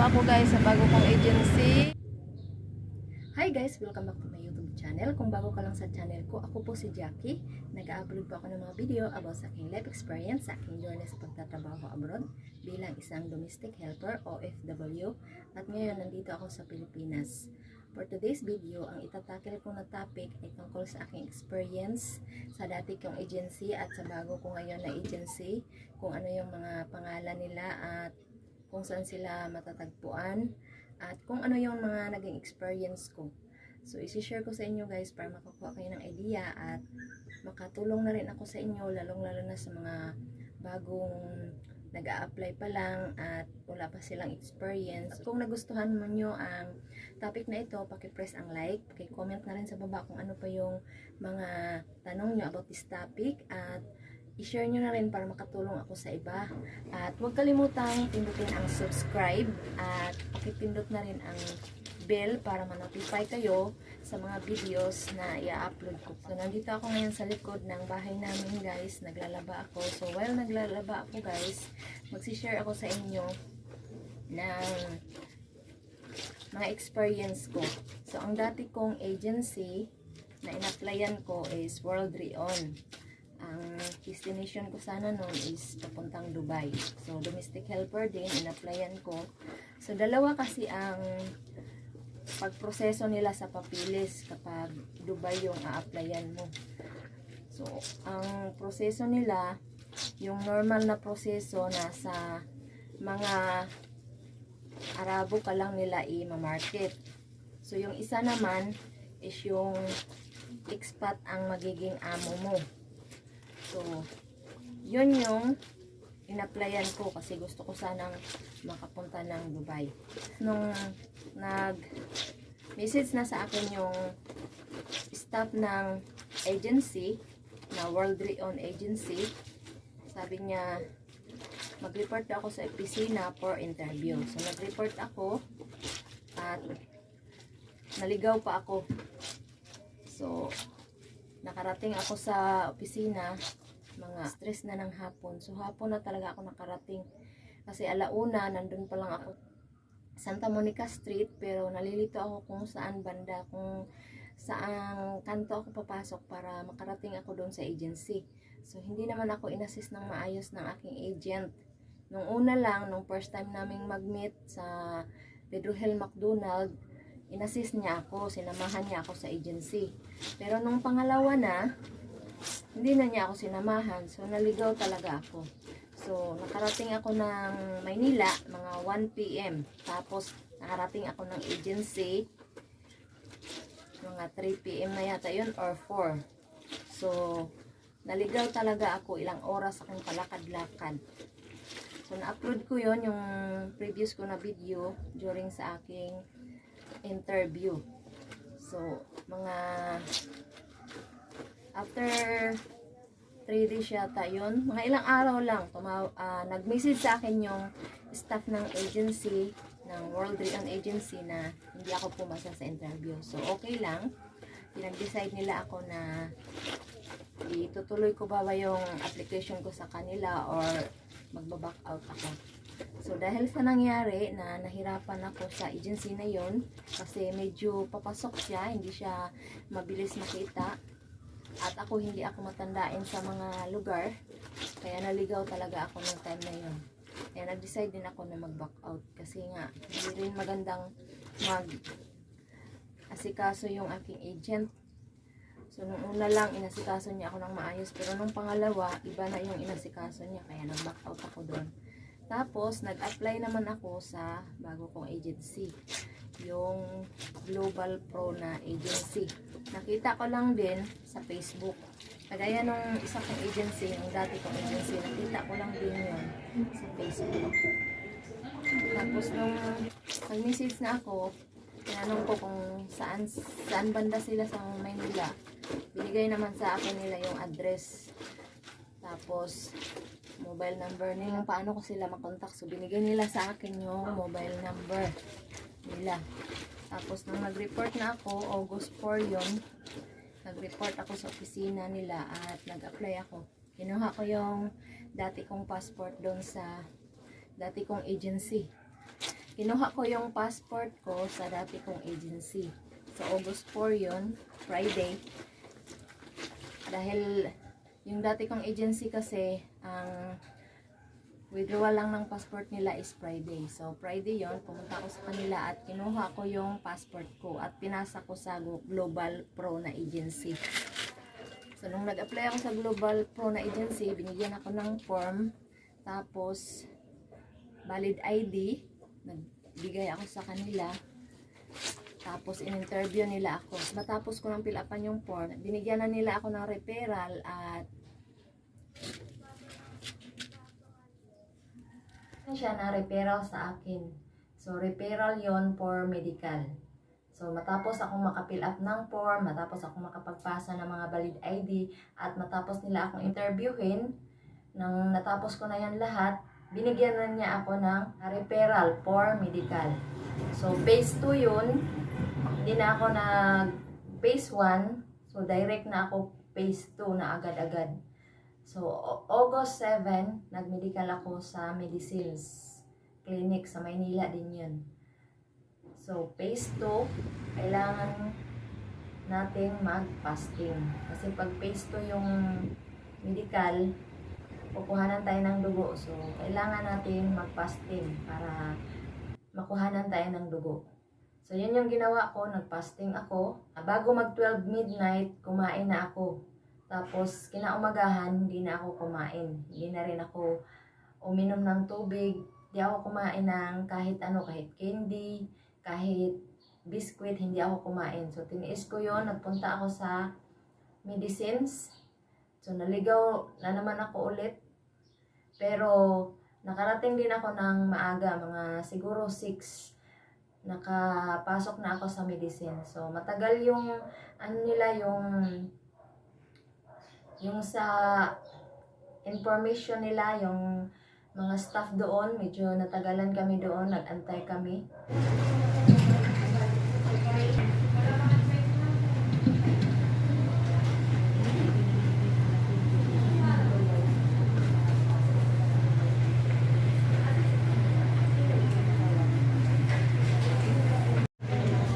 po ako guys sa bago kong agency. Hi guys! Welcome back to my YouTube channel. Kung bago ka lang sa channel ko, ako po si Jackie. Nag-upload po ako ng mga video about sa aking life experience, sa aking journey sa pagtatrabaho abroad bilang isang domestic helper OFW. At ngayon, nandito ako sa Pilipinas. For today's video, ang itatakil ko na topic ay tungkol sa aking experience sa dati kong agency at sa bago ko ngayon na agency, kung ano yung mga pangalan nila kung saan sila matatagpuan at kung ano yung mga naging experience ko. So, isi-share ko sa inyo guys para makakuha kayo ng idea at makatulong na rin ako sa inyo lalong-lalo na sa mga bagong nag apply pa lang at wala pa silang experience. Kung nagustuhan mo nyo ang topic na ito, paki-press ang like, paki-comment na rin sa baba kung ano pa yung mga tanong nyo about this topic at i-share nyo na rin para makatulong ako sa iba. At huwag kalimutang pindutin ang subscribe at pakipindot na rin ang bell para ma-notify kayo sa mga videos na i-upload ko. So, nandito ako ngayon sa likod ng bahay namin guys. Naglalaba ako. So, while naglalaba ako guys, magsishare ako sa inyo ng mga experience ko. So, ang dati kong agency na in-applyan ko is World Reon. Destination ko sana noon is papuntang Dubai. So, domestic helper din, in-applyan ko. So, dalawa kasi ang pagproseso nila sa papilis kapag Dubai yung a-applyan mo. So, ang proseso nila, yung normal na proseso nasa mga Arabo ka lang nila i-market. So, yung isa naman is yung expat ang magiging amo mo. So, yun yung in-applyan ko kasi gusto ko sanang makapunta ng Dubai. Nung nag message na sa akin yung staff ng agency na World Reon Agency sabi niya mag-report ako sa opisina for interview. So, nag-report ako at naligaw pa ako. So, nakarating ako sa opisina mga stress na ng hapon. So, hapon na talaga ako nakarating. Kasi alauna, nandun pa lang ako Santa Monica Street, pero nalilito ako kung saan banda, kung saang kanto ako papasok para makarating ako doon sa agency. So, hindi naman ako inassist ng maayos ng aking agent. Nung una lang, nung first time naming mag-meet sa Pedro Hill McDonald, inassist niya ako, sinamahan niya ako sa agency. Pero nung pangalawa na, hindi na niya ako sinamahan. So, naligaw talaga ako. So, nakarating ako ng Maynila, mga 1 p.m. Tapos, nakarating ako ng agency, mga 3 p.m. na yata yun, or 4. So, naligaw talaga ako ilang oras akong palakad-lakad. So, na-upload ko yon yung previous ko na video during sa aking interview. So, mga after 3 days yata yun, mga ilang araw lang, tumaw, ah, nag-message sa akin yung staff ng agency, ng World Reon Agency na hindi ako pumasa sa interview. So, okay lang. Pinag-decide nila ako na itutuloy ko ba ba yung application ko sa kanila or magbaback out ako. So, dahil sa nangyari na nahirapan ako sa agency na yon kasi medyo papasok siya, hindi siya mabilis makita. At ako hindi ako matandain sa mga lugar. Kaya naligaw talaga ako ng time na yon. Kaya nag-decide din ako na mag-back out. Kasi nga, hindi rin magandang mag asikaso yung aking agent. So, nung una lang, inasikaso niya ako ng maayos. Pero nung pangalawa, iba na yung inasikaso niya. Kaya nag-back out ako doon. Tapos, nag-apply naman ako sa bago kong agency. Yung Global Pro na agency. Nakita ko lang din sa Facebook. Kagaya nung isa kong agency, yung dati kong agency, nakita ko lang din yun sa Facebook. Tapos nung nag-message na ako, tinanong ko kung saan, saan banda sila sa Maynila. Binigay naman sa akin nila yung address. Tapos, mobile number nila, paano ko sila makontak. So, binigay nila sa akin yung mobile number nila. Tapos, nung nag-report na ako, August 4 yon nag-report ako sa opisina nila at nag-apply ako. Kinuha ko yung dati kong passport doon sa dati kong agency. kinuha ko yung passport ko sa dati kong agency. So, August 4 yun, Friday. Dahil yung dati kong agency kasi, ang withdrawal lang ng passport nila is Friday. So, Friday yon pumunta ako sa kanila at kinuha ko yung passport ko at pinasa ko sa Global Pro na agency. So, nung nag-apply ako sa Global Pro na agency, binigyan ako ng form. Tapos, valid ID. Nagbigay ako sa kanila. Tapos, in-interview nila ako. Matapos ko nang fill upan yung form, binigyan na nila ako ng referral at siya na referral sa akin. So, referral yon for medical. So, matapos akong makapill up ng form, matapos akong makapagpasa ng mga valid ID, at matapos nila akong interviewin, nang natapos ko na yan lahat, binigyan na niya ako ng referral for medical. So, phase 2 yun, hindi na ako nag phase 1, so direct na ako phase 2 na agad-agad. So, August 7, nag-medical ako sa Medicines Clinic sa Maynila din yun. So, phase 2, kailangan nating mag-fasting. Kasi pag phase 2 yung medical, kukuhanan tayo ng dugo. So, kailangan natin mag-fasting para makuhanan tayo ng dugo. So, yun yung ginawa ko. Nag-fasting ako. Ah, Bago mag-12 midnight, kumain na ako. Tapos, kinaumagahan, hindi na ako kumain. Hindi na rin ako uminom ng tubig. Hindi ako kumain ng kahit ano, kahit candy, kahit biscuit, hindi ako kumain. So, tiniis ko yon Nagpunta ako sa medicines. So, naligaw na naman ako ulit. Pero, nakarating din ako ng maaga, mga siguro 6 nakapasok na ako sa medicine. So, matagal yung, ano nila, yung, yung sa information nila, yung mga staff doon, medyo natagalan kami doon, nag-antay kami.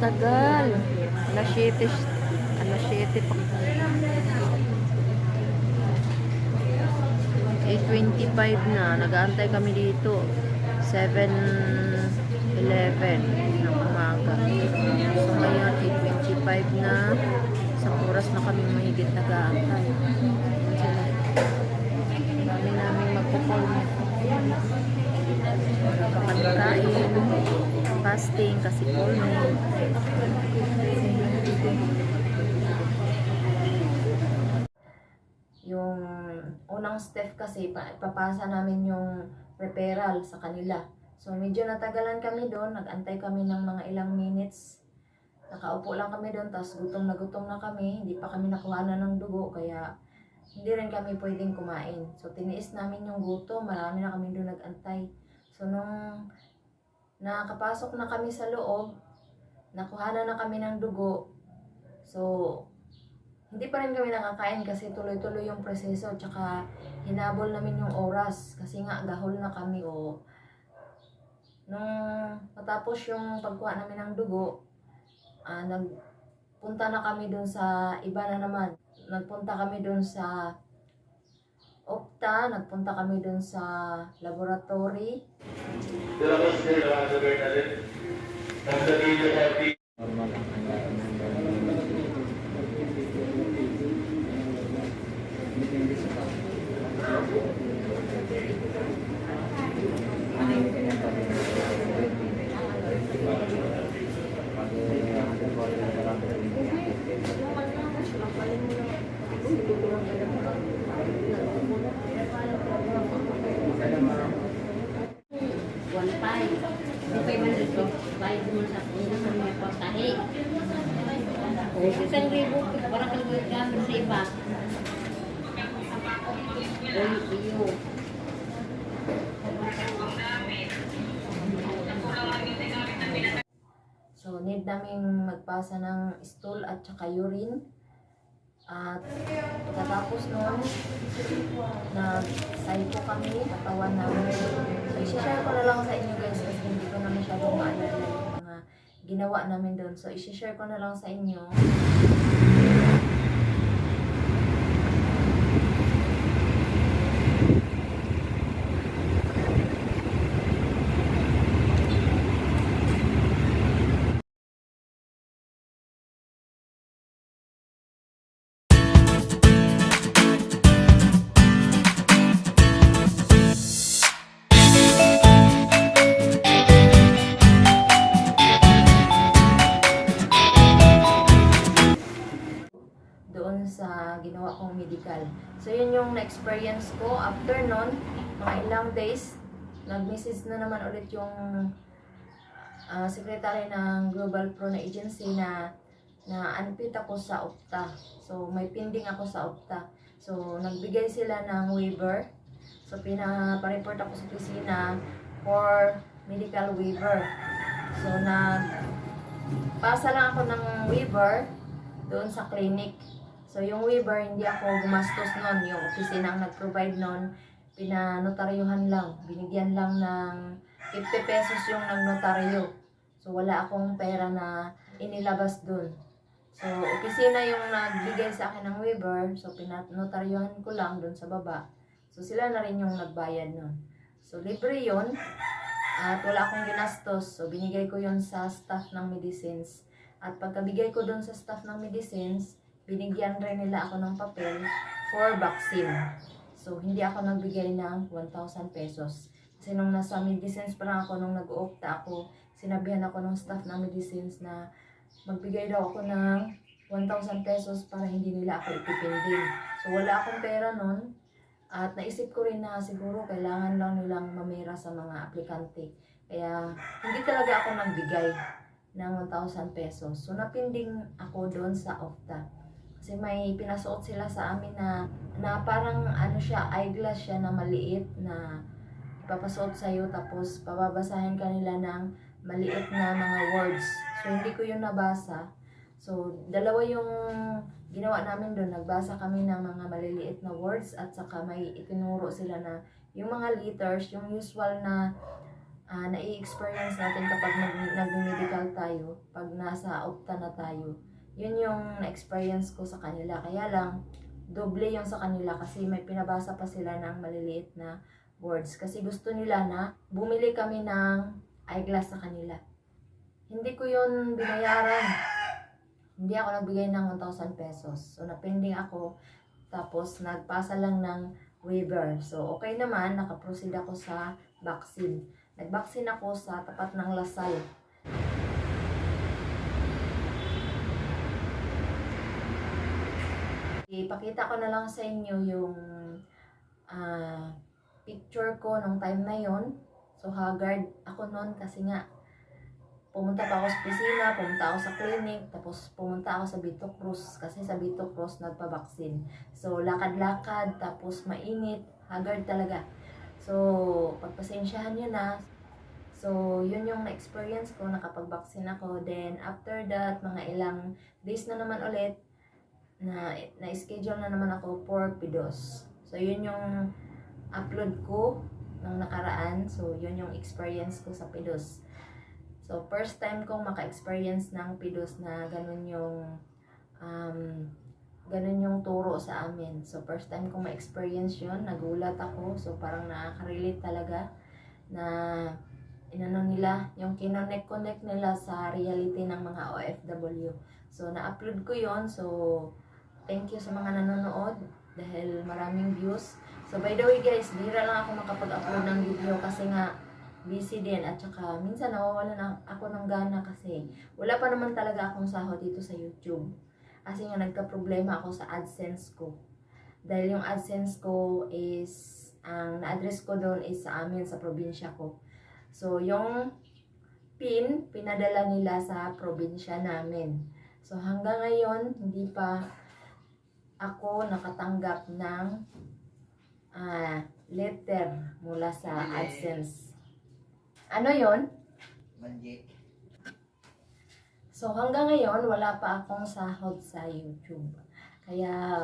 Tagal. Alas 7, alas 7 pa. 8.25 na. Nag-aantay kami dito. 7.11 ng umaga. So ngayon, 8.25 na. Sa oras na kami mahigit nag-aantay. Dami namin magpupol. Kapagkain. Fasting kasi pulming. Yung unang step kasi, pa- ipapasa namin yung referral sa kanila. So, medyo natagalan kami doon. Nag-antay kami ng mga ilang minutes. Nakaupo lang kami doon, tapos gutom na gutom na kami. Hindi pa kami nakuha na ng dugo, kaya hindi rin kami pwedeng kumain. So, tiniis namin yung gutom. Marami na kami doon nag-antay. So, nung nakapasok na kami sa loob, nakuha na na kami ng dugo. So, hindi pa rin kami nakakain kasi tuloy-tuloy yung proseso tsaka hinabol namin yung oras kasi nga gahol na kami o. Nung matapos yung pagkuha namin ng dugo ah, nagpunta na kami dun sa iba na naman. Nagpunta kami dun sa Opta, nagpunta kami dun sa laboratory. One five. Okay man dito. Bayad mo sa una sa mga pagtahi. Isang ribo, para kang gamit sa iba. Uy, iyo. So, need namin magpasa ng stool at saka urine. At pagkatapos noon, nag-psycho kami, katawan namin. So, isi-share ko na lang sa inyo guys kasi hindi ko na masyadong maalala yung mga ginawa namin doon. So, isi-share ko na lang sa inyo. Yun yung na-experience ko. After nun, mga ilang days, nag-message na naman ulit yung ah, secretary ng Global Pro na agency na na unfit ako sa Opta. So, may pending ako sa Opta. So, nagbigay sila ng waiver. So, pinapareport ako sa opisina for medical waiver. So, nag pasa lang ako ng waiver doon sa clinic. So, yung waiver, hindi ako gumastos nun. Yung opisina ang nag-provide nun, pinanotaryuhan lang. Binigyan lang ng 50 pesos yung nagnotaryo. So, wala akong pera na inilabas doon. So, opisina yung nagbigay sa akin ng waiver. So, pinanotaryuhan ko lang doon sa baba. So, sila na rin yung nagbayad nun. So, libre yon At wala akong ginastos. So, binigay ko yon sa staff ng medicines. At pagkabigay ko doon sa staff ng medicines, binigyan rin nila ako ng papel for vaccine. So, hindi ako nagbigay ng 1,000 pesos. Kasi nung nasa medicines pa lang ako, nung nag-oopta ako, sinabihan ako ng staff ng medicines na magbigay daw ako ng 1,000 pesos para hindi nila ako ipipinding. So, wala akong pera nun. At naisip ko rin na siguro kailangan lang nilang mamira sa mga aplikante. Kaya, hindi talaga ako nagbigay ng 1,000 pesos. So, napinding ako doon sa Opta. Kasi may pinasuot sila sa amin na, na parang ano siya, eyeglass siya na maliit na ipapasuot sa'yo tapos pababasahin ka nila ng maliit na mga words. So, hindi ko yun nabasa. So, dalawa yung ginawa namin doon. Nagbasa kami ng mga maliliit na words at saka may itinuro sila na yung mga letters, yung usual na ah, na-experience natin kapag nag- nag-medical tayo, pag nasa opta na tayo. Yun yung na-experience ko sa kanila. Kaya lang, doble yung sa kanila kasi may pinabasa pa sila ng maliliit na words. Kasi gusto nila na bumili kami ng eyeglass sa kanila. Hindi ko yun binayaran. Hindi ako nagbigay ng 1,000 pesos. So, napending ako. Tapos, nagpasa lang ng waiver. So, okay naman. Nakaproceed ako sa vaccine. Nag-vaccine ako sa tapat ng Lasal. Ipakita ko na lang sa inyo yung ah, picture ko nung time na yon. So, haggard ako noon kasi nga pumunta pa ako sa opisina, pumunta ako sa clinic, tapos pumunta ako sa Bito Cruz kasi sa Bito Cruz nagpa-vaccine. So, lakad-lakad, tapos mainit, haggard talaga. So, pagpasensyahan nyo na. So, yun yung na-experience ko, nakapag-vaccine ako. Then, after that, mga ilang days na naman ulit, na na-schedule na naman ako for PIDOS. So, yun yung upload ko ng nakaraan. So, yun yung experience ko sa PIDOS. So, first time kong maka-experience ng PIDOS na ganun yung um, ganun yung turo sa amin. So, first time kong ma-experience yun. Nagulat ako. So, parang nakaka-relate talaga na inano nila, yung kinonect-connect nila sa reality ng mga OFW. So, na-upload ko yon So, thank you sa mga nanonood dahil maraming views. So, by the way guys, bihira lang ako makapag-upload ng video kasi nga busy din at saka minsan nawawala na ako ng gana kasi wala pa naman talaga akong sahod dito sa YouTube. Kasi nga nagka-problema ako sa AdSense ko. Dahil yung AdSense ko is, ang na-address ko doon is sa amin, sa probinsya ko. So, yung PIN, pinadala nila sa probinsya namin. So, hanggang ngayon, hindi pa ako nakatanggap ng ah, letter mula sa AdSense. Ano yon? Manje. So hanggang ngayon, wala pa akong sahod sa YouTube. Kaya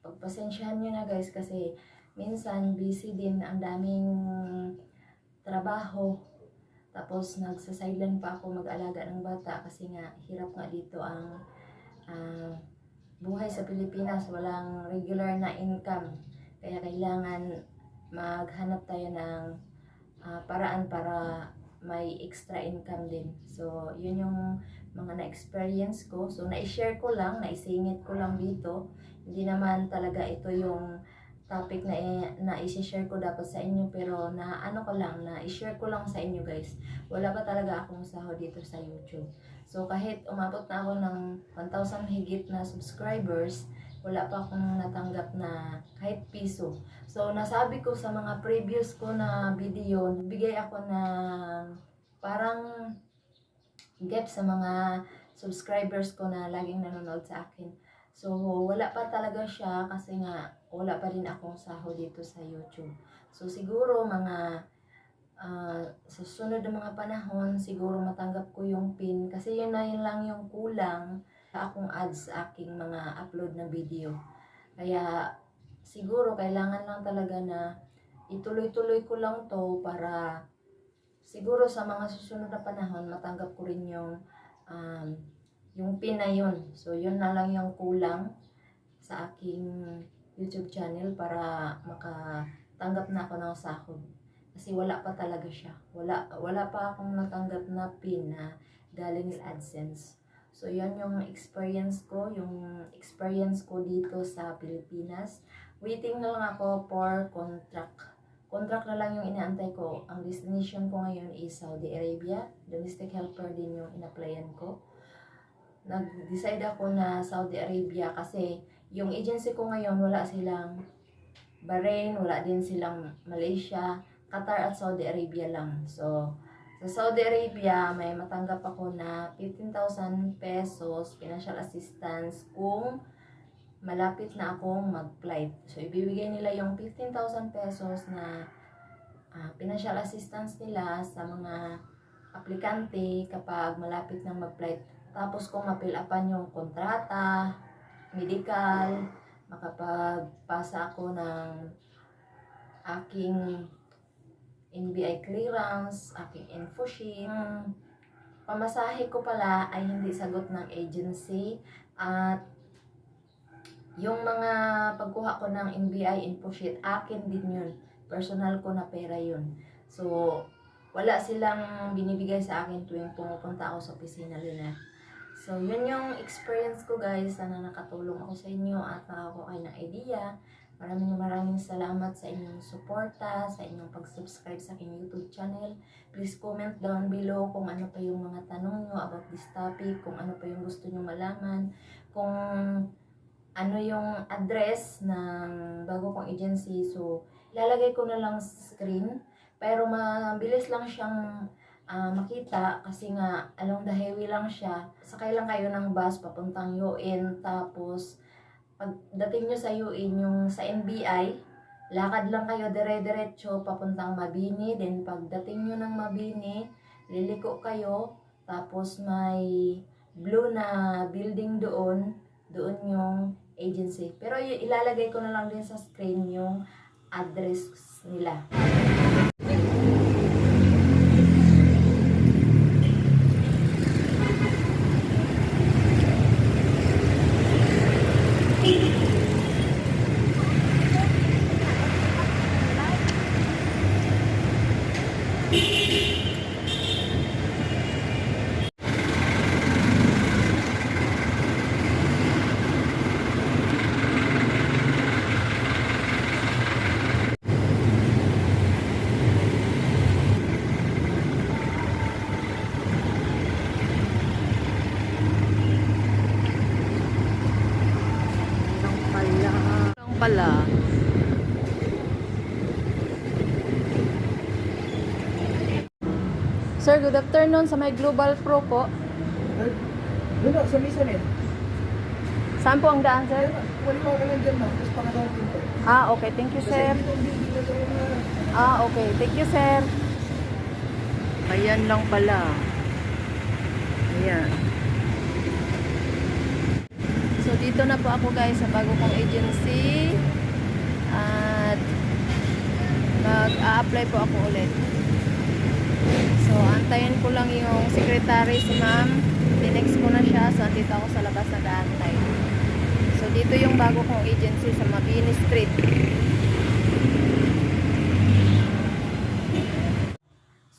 pagpasensyahan nyo na guys kasi minsan busy din, ang daming trabaho. Tapos nagsa-sideline pa ako mag-alaga ng bata kasi nga hirap nga dito ang ah, buhay sa Pilipinas, walang regular na income. Kaya kailangan maghanap tayo ng ah, paraan para may extra income din. So, yun yung mga na-experience ko. So, na-share ko lang, naisingit ko lang dito. Hindi naman talaga ito yung topic na, na isi-share ko dapat sa inyo pero na ano ko lang, na i-share ko lang sa inyo guys. Wala pa talaga akong sahod dito sa YouTube. So kahit umabot na ako ng 1,000 higit na subscribers, wala pa akong natanggap na kahit piso. So nasabi ko sa mga previous ko na video, bigay ako ng parang gift sa mga subscribers ko na laging nanonood sa akin. So, wala pa talaga siya kasi nga wala pa rin akong sahod dito sa YouTube. So, siguro mga ah, sa sunod na mga panahon, siguro matanggap ko yung pin kasi yun na yun lang yung kulang sa akong ads sa aking mga upload na video. Kaya siguro kailangan lang talaga na ituloy-tuloy ko lang to para siguro sa mga susunod na panahon matanggap ko rin yung um, yung pin na yun. So, yun na lang yung kulang sa aking YouTube channel para makatanggap na ako ng sahod. Kasi wala pa talaga siya. Wala, wala pa akong natanggap na pin na galing AdSense. So, yun yung experience ko, yung experience ko dito sa Pilipinas. Waiting na lang ako for contract. Contract na lang yung inaantay ko. Ang destination ko ngayon is Saudi Arabia. Domestic helper din yung in-applyan ko nag-decide ako na Saudi Arabia kasi yung agency ko ngayon wala silang Bahrain, wala din silang Malaysia, Qatar at Saudi Arabia lang. So, sa Saudi Arabia, may matanggap ako na 15,000 pesos financial assistance kung malapit na akong mag-flight. So, ibibigay nila yung 15,000 pesos na ah, financial assistance nila sa mga aplikante kapag malapit na mag-flight tapos kung ma-fill upan yung kontrata, medical, makapagpasa ako ng aking NBI clearance, aking info sheet. Ang pamasahe ko pala ay hindi sagot ng agency at yung mga pagkuha ko ng NBI info sheet, akin din yun. Personal ko na pera yun. So, wala silang binibigay sa akin tuwing pumupunta ako sa opisina nila. So, yun yung experience ko guys. Sana nakatulong ako sa inyo at nakakuha ng idea. Maraming maraming salamat sa inyong suporta, sa inyong pag-subscribe sa aking YouTube channel. Please comment down below kung ano pa yung mga tanong nyo about this topic, kung ano pa yung gusto nyo malaman, kung ano yung address ng bago kong agency. So, ilalagay ko na lang sa screen. Pero mabilis lang siyang ah, makita kasi nga along the highway lang siya. Sakay lang kayo ng bus papuntang UN tapos pagdating nyo sa UN yung sa NBI, lakad lang kayo dire-diretso papuntang Mabini. Then pagdating nyo ng Mabini, liliko kayo tapos may blue na building doon, doon yung agency. Pero ilalagay ko na lang din sa screen yung address nila. Lang pala. Lang pala. Sir, good afternoon sa may Global Pro po. Doon sa misa niya. Saan po ang daan, sir? Wali mo ka lang dyan, ma'am. Tapos pangalawang pinto. Ah, okay. Thank you, sir. Ah, okay. Thank you, sir. Ayan lang pala. Ayan. So, dito na po ako guys sa bago kong agency. At mag-a-apply po ako ulit. So, antayin ko lang yung secretary si ma'am. Tinext ko na siya. So, andito ako sa labas nag-aantay. So, dito yung bago kong agency sa Mabini Street.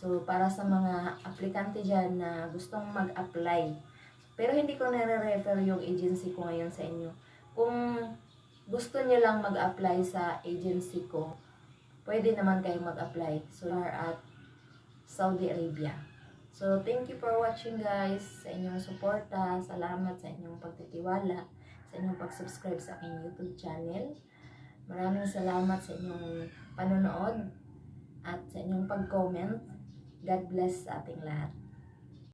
So, para sa mga aplikante dyan na gustong mag-apply, pero hindi ko nare-refer yung agency ko ngayon sa inyo. Kung gusto niyo lang mag-apply sa agency ko, pwede naman kayong mag-apply. So, at Saudi Arabia. So, thank you for watching guys, sa inyong suporta, salamat sa inyong pagtitiwala, sa inyong pag-subscribe sa aking YouTube channel. Maraming salamat sa inyong panonood at sa inyong pag-comment. God bless sa ating lahat.